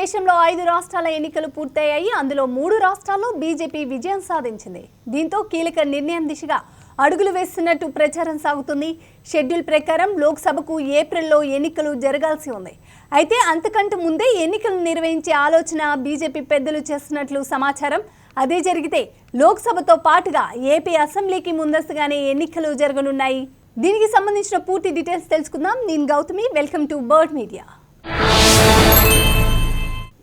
దేశంలో ఐదు రాష్ట్రాల ఎన్నికలు పూర్తయ్యాయి. అందులో మూడు రాష్ట్రాల్లో బీజేపీ విజయం సాధించింది. దీంతో కీలక నిర్ణయం దిశగా అడుగులు వేస్తున్నట్టు ప్రచారం సాగుతుంది. షెడ్యూల్ ప్రకారం లోక్సభకు ఏప్రిల్లో ఎన్నికలు జరగాల్సి ఉంది. అయితే అంతకంటే ముందే ఎన్నికలు నిర్వహించే ఆలోచన బీజేపీ పెద్దలు చేస్తున్నట్లు సమాచారం. అదే జరిగితే లోక్సభతో పాటుగా ఏపీ అసెంబ్లీకి ముందస్తుగానే ఎన్నికలు జరగనున్నాయి. దీనికి సంబంధించిన పూర్తి డీటెయిల్స్ తెలుసుకుందాం. నేను Gautami. Welcome to bird media.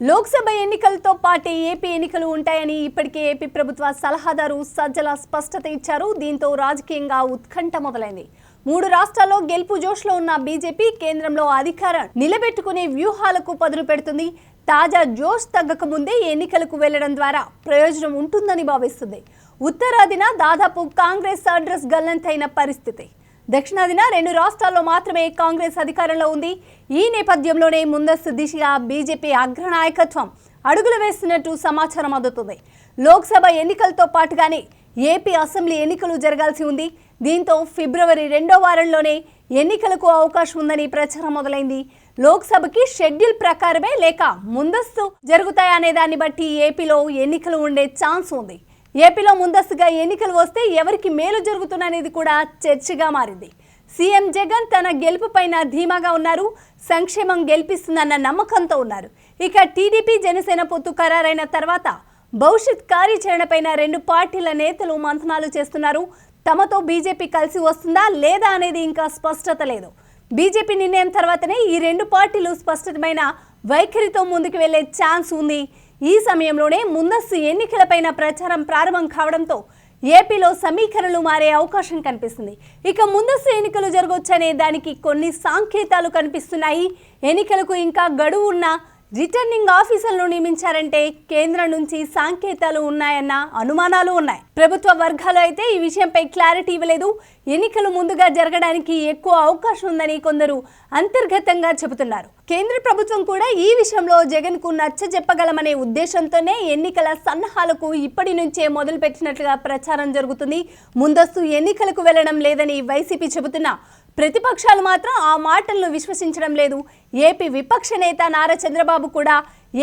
Lok Sabha ఎన్నికలతో పాటే ఏపీ ఎన్నికలు ఉంటాయని ఇప్పటికే ఏపీ ప్రభుత్వ సలహాదారు సజ్జల స్పష్టత ఇచ్చారు. దీంతో రాజకీయంగా ఉత్కంఠ మొదలైంది. మూడు రాష్ట్రాల్లో గెలుపు జోష్లో ఉన్న బీజేపీ కేంద్రంలో అధికారం నిలబెట్టుకునే వ్యూహాలకు పదులు పెడుతుంది. తాజా జోష్ తగ్గక ముందే ఎన్నికలకు వెళ్ళడం ద్వారా ప్రయోజనం ఉంటుందని భావిస్తుంది. ఉత్తరాదిన దాదాపు కాంగ్రెస్ అడ్రస్ గల్లంతైన పరిస్థితి. దక్షిణాదిన రెండు రాష్ట్రాల్లో మాత్రమే కాంగ్రెస్ అధికారంలో ఉంది. ఈ నేపథ్యంలోనే ముందస్తు దిశగా బీజేపీ అగ్రనాయకత్వం అడుగులు వేస్తున్నట్టు సమాచారం అందుతుంది. లోక్సభ ఎన్నికలతో పాటుగానే ఏపీ అసెంబ్లీ ఎన్నికలు జరగాల్సి ఉంది. దీంతో ఫిబ్రవరి రెండో వారంలోనే ఎన్నికలకు అవకాశం ఉందని ప్రచారం మొదలైంది. లోక్సభకి షెడ్యూల్ ప్రకారమే లేక ముందస్తు జరుగుతాయనే దాన్ని బట్టి ఏపీలో ఎన్నికలు ఉండే ఛాన్స్ ఉంది. ఏపీలో ముందస్తుగా ఎన్నికలు వస్తే ఎవరికి మేలు జరుగుతుందనేది కూడా చర్చగా మారింది. సీఎం జగన్ తన గెలుపుపైన ధీమాగా ఉన్నారు సంక్షేమం గెలిపిస్తుందన్న నమ్మకంతో ఉన్నారు. ఇక టీడీపీ జనసేన పొత్తు ఖరారైన తర్వాత భవిష్యత్ కార్యాచరణపైన రెండు పార్టీల నేతలు మంథనాలు చేస్తున్నారు. తమతో బీజేపీ కలిసి వస్తుందా లేదా అనేది ఇంకా స్పష్టత లేదు. బీజేపీ నిర్ణయం తర్వాతనే ఈ రెండు పార్టీలు స్పష్టమైన వైఖరితో ముందుకు వెళ్ళే ఛాన్స్ ఉంది. ఈ సమయంలోనే ముందస్తు ఎన్నికలపైన ప్రచారం ప్రారంభం కావడంతో ఏపీలో సమీకరణలు మారే అవకాశం కనిపిస్తుంది. ఇక ముందస్తు ఎన్నికలు జరగవచ్చనే దానికి కొన్ని సాంకేతాలు కనిపిస్తున్నాయి. ఎన్నికలకు ఇంకా గడువు ఉన్న రిటర్నింగ్ ఆఫీసర్లు నియమించారంటే కేంద్రం నుంచి సాంకేతాలు ఉన్నాయన్న అనుమానాలు ఉన్నాయి. ప్రభుత్వ వర్గాలు అయితే ఈ విషయంపై క్లారిటీ ఇవ్వలేదు. ఎన్నికలు ముందుగా జరగడానికి ఎక్కువ అవకాశం ఉందని కొందరు అంతర్గతంగా చెబుతున్నారు. కేంద్ర ప్రభుత్వం కూడా ఈ విషయంలో జగన్కు నచ్చ చెప్పగలమనే ఉద్దేశంతోనే ఎన్నికల సన్నాహాలకు ఇప్పటి నుంచే మొదలు పెట్టినట్లుగా ప్రచారం జరుగుతుంది. ముందస్తు ఎన్నికలకు వెళ్ళడం లేదని వైసీపీ చెబుతున్నా ప్రతిపక్షాలు మాత్రం ఆ మాటలను విశ్వసించడం లేదు. ఏపీ విపక్ష నేత నారా చంద్రబాబు కూడా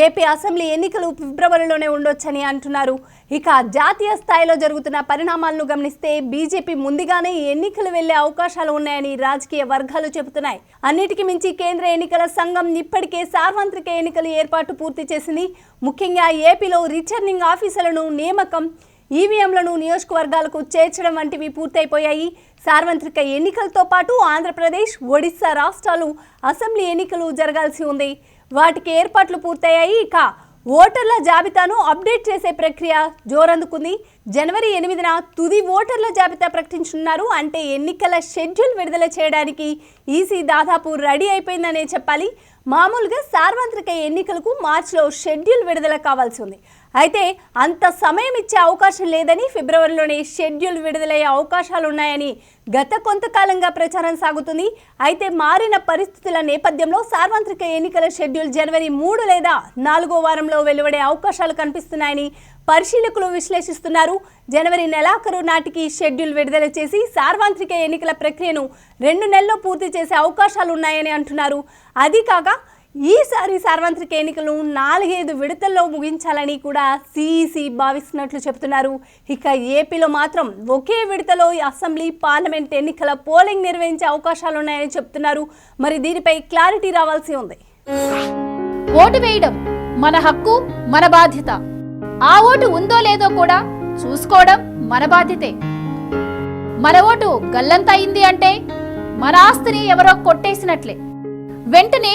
ఏపీ అసెంబ్లీ ఎన్నికలు ఫిబ్రవరిలోనే ఉండొచ్చని అంటున్నారు. ఇక జాతీయ స్థాయిలో జరుగుతున్న పరిణామాలను గమనిస్తే బీజేపీ ముందుగానే ఎన్నికలు వెళ్ళే అవకాశాలు ఉన్నాయని రాజకీయ వర్గాలు చెబుతున్నాయి. అన్నిటికీ మించి కేంద్ర ఎన్నికల సంఘం ఇప్పటికే సార్వత్రిక ఎన్నికల ఏర్పాటు పూర్తి చేసింది. ముఖ్యంగా ఏపీలో రిటర్నింగ్ ఆఫీసర్లను నియామకం ఈవీఎంలను నియోజకవర్గాలకు చేర్చడం వంటివి పూర్తయిపోయాయి. సార్వత్రిక ఎన్నికలతో పాటు ఆంధ్రప్రదేశ్ ఒడిశా రాష్ట్రాలు అసెంబ్లీ ఎన్నికలు జరగాల్సి ఉంది. వాటికి ఏర్పాట్లు పూర్తయ్యాయి. ఇక ఓటర్ల జాబితాను అప్డేట్ చేసే ప్రక్రియ జోరందుకుంది. జనవరి ఎనిమిదిన తుది ఓటర్ల జాబితా ప్రకటించనున్నారు. అంటే ఎన్నికల షెడ్యూల్ విడుదల చేయడానికి ఈసీ దాదాపు రెడీ అయిపోయిందనే చెప్పాలి. మామూలుగా సార్వత్రిక ఎన్నికలకు మార్చిలో షెడ్యూల్ విడుదల కావాల్సి ఉంది. అయితే అంత సమయం ఇచ్చే అవకాశం లేదని ఫిబ్రవరిలోనే షెడ్యూల్ విడుదలయ్యే అవకాశాలు ఉన్నాయని గత కొంతకాలంగా ప్రచారం సాగుతుంది. అయితే మారిన పరిస్థితుల నేపథ్యంలో సార్వత్రిక ఎన్నికల షెడ్యూల్ జనవరి మూడు లేదా నాలుగో వారంలో వెలువడే అవకాశాలు కనిపిస్తున్నాయని పరిశీలకులు విశ్లేషిస్తున్నారు. జనవరి నెలాఖరు నాటికి షెడ్యూల్ విడుదల చేసి సార్వత్రిక ఎన్నికల ప్రక్రియను రెండు నెలల్లో పూర్తి చేసే అవకాశాలు ఉన్నాయని అంటున్నారు. అది కాక ఈసారి సార్వత్రిక ఎన్నికలు నాలుగైదు విడతల్లో ముగించాలని కూడా సిఈసి భావిస్తున్నట్లు చెబుతున్నారు. ఇక ఏపీలో మాత్రం ఒకే విడతలో అసెంబ్లీ పార్లమెంట్ ఎన్నికల పోలింగ్ నిర్వహించే అవకాశాలు ఉన్నాయని చెప్తున్నారు మరి దీనిపై క్లారిటీ రావాల్సి ఉంది. ఓటు వేయడం మన హక్కు మన బాధ్యత. ఆ ఓటు ఉందో లేదో కూడా చూసుకోవడం మన బాధ్యతే. మన ఓటు గల్లంతయింది అంటే మన ఆస్తిని ఎవరో కొట్టేసినట్లే. వెంటనే